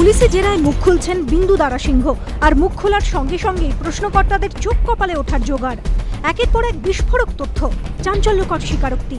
পুলিশি জেরায় মুখ খুলছেন বিন্দু দারা সিংহ আর মুখ খোলার সঙ্গে সঙ্গেই প্রশ্নকর্তাদের চোখ কপালে ওঠার জোগাড়। একের পর এক বিস্ফোরক তথ্য, চাঞ্চল্যকর স্বীকারোক্তি।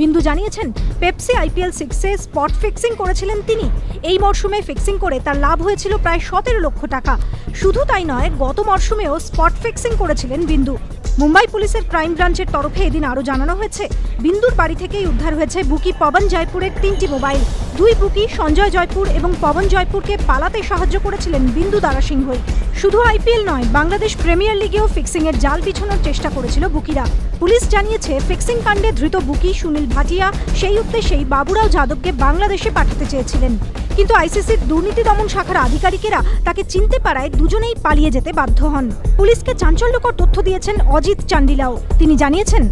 বিন্দু জানিয়েছেন, পেপসি আইপিএল সিক্সে স্পট ফিক্সিং করেছিলেন তিনি। এই মরশুমে ফিক্সিং করে তার লাভ হয়েছিল প্রায় সতেরো লক্ষ টাকা। শুধু তাই নয়, গত মরশুমেও স্পট ফিক্সিং করেছিলেন বিন্দু। মুম্বাই পুলিশের ক্রাইম ব্রাঞ্চের তরফে এদিন আরও জানানো হয়েছে, বিন্দুর বাড়ি থেকেই উদ্ধার হয়েছে বুকি পবন জয়পুরের তিনটি মোবাইল। দুই বুকি সঞ্জয় জয়পুর এবং পবন জয়পুরকে পালাতে সাহায্য করেছিলেন বিন্দু দারা সিংহই শুধু আইপিএল নয়, বাংলাদেশ প্রিমিয়ার লিগেও ফিক্সিং এর জাল বিছানোর চেষ্টা করেছিল বুকিরা। পুলিশ জানিয়েছে, ফিক্সিং কাণ্ডে ধৃত বুকি সুনীল ভাটিয়া, সেই উদ্দেশ্যেই বাবুরাও যাদবকে বাংলাদেশে পাঠাতে চেয়েছিলেন। কিন্তু আইসিসির দুর্নীতি দমন শাখার আধিকারিকেরা তাকে চিনতে পারায় দুজনেই পালিয়ে যেতে বাধ্য হন। পুলিশকে চাঞ্চল্যকর তথ্য দিয়েছেন অজিত চান্ডিলাও। তিনি জানিয়েছেন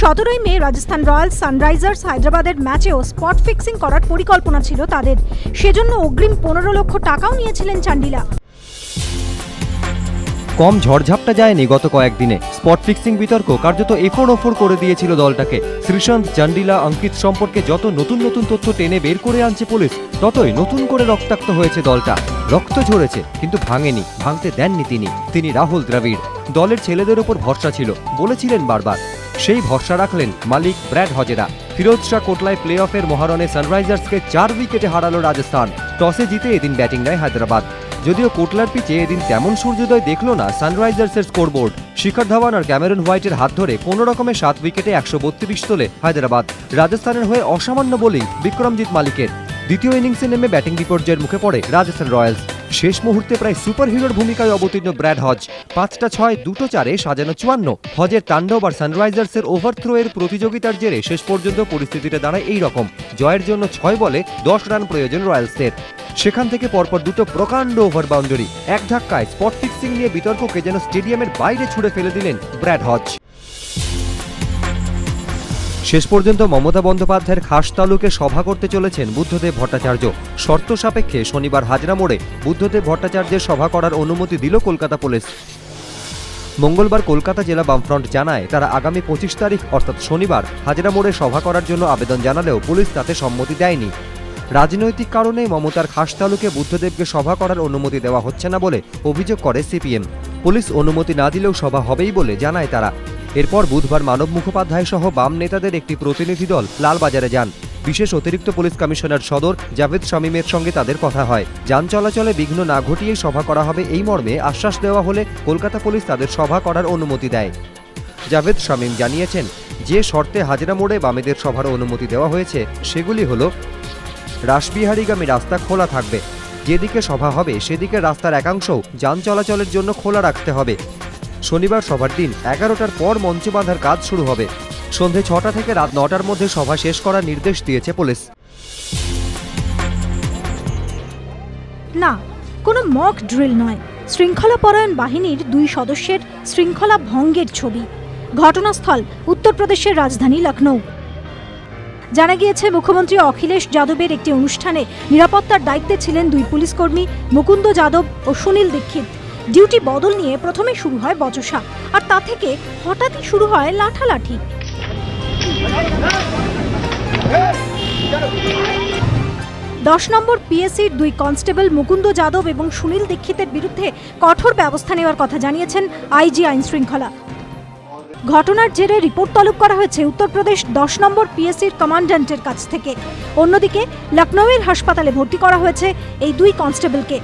সতেরোই মে রাজস্থান রয়্যালস সানরাইজার্স হায়দ্রাবাদের ম্যাচেও স্পট ফিক্সিং করার পরিকল্পনা ছিল তাদের। সেজন্য অগ্রিম পনেরো লক্ষ টাকাও নিয়েছিলেন চান্ডিলা। কম ঝড়ঝাপটা যায়নি গত কয়েকদিনে। স্পট ফিক্সিং বিতর্ক কার্যত এফোর ওফোর করে দিয়েছিল দলটাকে। শ্রীশান্ত, চান্ডিলা, অঙ্কিত সম্পর্কে যত নতুন নতুন তথ্য টেনে বের করে আনছে পুলিশ, ততই নতুন করে রক্তাক্ত হয়েছে দলটা। রক্ত ঝরেছে, কিন্তু ভাঙেনি, ভাঙতে দেননি তিনি। তিনি রাহুল দ্রাবিড়। দলের ছেলেদের ওপর ভরসা ছিল, বলেছিলেন বারবার। সেই ভরসা রাখলেন মালিক ব্র্যাড হজেরা। ফিরোজ শাহ কোটলায় প্লে অফের মহারণে সানরাইজার্সকে চার উইকেটে হারালো রাজস্থান। টসে জিতে এদিন ব্যাটিং নেয় হায়দ্রাবাদ। যদিও কোটলার পিচে এদিন তেমন সূর্যোদয় দেখল না সানরাইজার্সের স্কোরবোর্ড। শিখর ধাওয়ান আর ক্যামেরন হোয়াইটের হাত ধরে কোনো রকমে সাত উইকেটে একশো বত্রিশ তোলে হায়দ্রাবাদ। রাজস্থানের হয়ে অসামান্য বোলিং বিক্রমজিৎ মালিকের। দ্বিতীয় ইনিংসে নেমে ব্যাটিং বিপর্যয়ের মুখে পড়ে রাজস্থান রয়্যালস। শেষ মুহূর্তে প্রায় সুপারহিরোর ভূমিকায় অবতীর্ণ ব্র্যাড হজ। পাঁচটা ছয়, দুটো চারে সাজানো চুয়ান্ন। হজের তাণ্ডব আর সানরাইজার্সের ওভারথ্রো এর প্রতিযোগিতার জেরে শেষ পর্যন্ত পরিস্থিতিটা দাঁড়ায় এই রকম জয়ের জন্য ছয় বলে দশ রান প্রয়োজন রয়্যালসের সেখান থেকে পরপর দুটো প্রকাণ্ড ওভার বাউন্ডারি এক ধাক্কায় স্পট ফিক্সিং নিয়ে বিতর্ককে যেন স্টেডিয়ামের বাইরে ছুড়ে ফেলে দিলেন ব্র্যাড হজ। শেষ পর্যন্ত মমতা বন্দ্যোপাধ্যায়ের খাস তালুকে সভা করতে চলেছেন বুদ্ধদেব ভট্টাচার্য। শর্ত সাপেক্ষে শনিবার হাজরা মোড়ে বুদ্ধদেব ভট্টাচার্যের সভা করার অনুমতি দিল কলকাতা পুলিশ। মঙ্গলবার কলকাতা জেলা বামফ্রন্ট জানায়, তারা আগামী পঁচিশ তারিখ, অর্থাৎ শনিবার, হাজরা মোড়ে সভা করার জন্য আবেদন জানালেও পুলিশ তাতে সম্মতি দেয়নি। রাজনৈতিক কারণে মমতার খাস তালুকে বুদ্ধদেবকে সভা করার অনুমতি দেওয়া হচ্ছে না বলে অভিযোগ করে সিপিএম। পুলিশ অনুমতি না দিলেও সভা হবেই বলে জানায় তারা। এরপর বুধবার মানব মুখোপাধ্যায় সহ বাম নেতাদের একটি প্রতিনিধি দল লালবাজারে যান। বিশেষ অতিরিক্ত পুলিশ কমিশনার সদর জাভেদ শামীমের সঙ্গে তাদের কথা হয়। যান চলাচলে বিঘ্ন না ঘটিয়ে সভা করা হবে এই মর্মে আশ্বাস দেওয়া হলে কলকাতা পুলিশ তাদের সভা করার অনুমতি দেয়। জাভেদ শামীম জানিয়েছেন, যে শর্তে হাজরা মোড়ে বামেদের সভার অনুমতি দেওয়া হয়েছে, সেগুলি হল রাসবিহারীগামী রাস্তা খোলা থাকবে, যেদিকে সভা হবে সেদিকে রাস্তার একাংশও যান চলাচলের জন্য খোলা রাখতে হবে। শনিবার সভার দিন এগারোটার পর মঞ্চ বাঁধার কাজ শুরু হবে। সন্ধে ছটা থেকে রাত নটার মধ্যে সভা শেষ করার নির্দেশ দিয়েছে পুলিশ। না, কোনো মক ড্রিল নয়। শৃঙ্খলাপরায়ণ বাহিনীর দুই সদস্যের শৃঙ্খলা ভঙ্গের ছবি। ঘটনাস্থল উত্তরপ্রদেশের রাজধানী লখনৌ জানা গিয়েছে, মুখ্যমন্ত্রী অখিলেশ যাদবের একটি অনুষ্ঠানে নিরাপত্তার দায়িত্বে ছিলেন দুই পুলিশকর্মী মুকুন্দ যাদব ও সুনীল দীক্ষিত। ডিউটি বদল নিয়ে প্রথমে শুরু হয় বচসা, আর তা থেকে হঠাৎই শুরু হয় লাঠালাঠি। দশ নম্বর পিএসসির দুই কনস্টেবল মুকুন্দ যাদব এবং সুনীল দীক্ষিতের বিরুদ্ধে কঠোর ব্যবস্থা নেওয়ার কথা জানিয়েছেন আইজি আইন শৃঙ্খলা ঘটনার জেরে রিপোর্ট তলব করা হয়েছে উত্তরপ্রদেশ দশ নম্বর পিএসসির কমান্ড্যান্টের কাছ থেকে। অন্যদিকে লখনৌয়ের হাসপাতালে ভর্তি করা হয়েছে এই দুই কনস্টেবলকে।